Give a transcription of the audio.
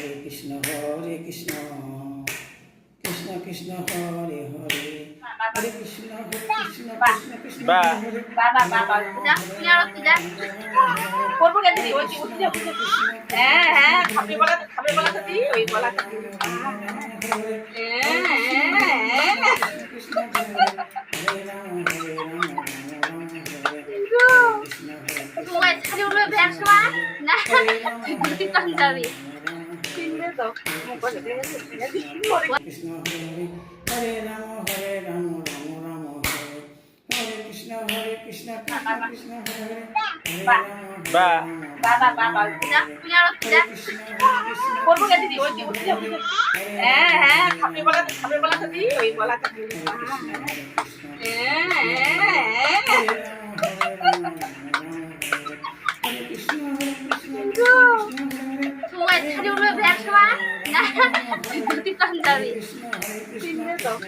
হরে কৃষ্ণ হরে কৃষ্ণ কৃষ্ণ কৃষ্ণ হরে হরে হরে কৃষ্ণ হরে কৃষ্ণ কৃষ্ণ কৃষ্ণ। হরে বাবা বাবা তুই আর যা করব কেন ওই ওই যা হ্যাঁ হ্যাঁ খাবে বলা খাবে বলা তো দিই ওই বলা তো দিই মোবাইল ছাড়ি উঠবে ব্যাগ সময় না তুই তো যাবি কিনবে তো মোবাইল কৃষ্ণ হরে হরে রাম হরে রাম রাম রাম হরে হরে কৃষ্ণ হরে কৃষ্ণ কৃষ্ণ কৃষ্ণ হরে হরে হ্যাঁ হ্যাঁ খাবে বলা খাবে বলা তো দিই ওই বলা তো দিই Disfrutitas la vida. Sin miedo.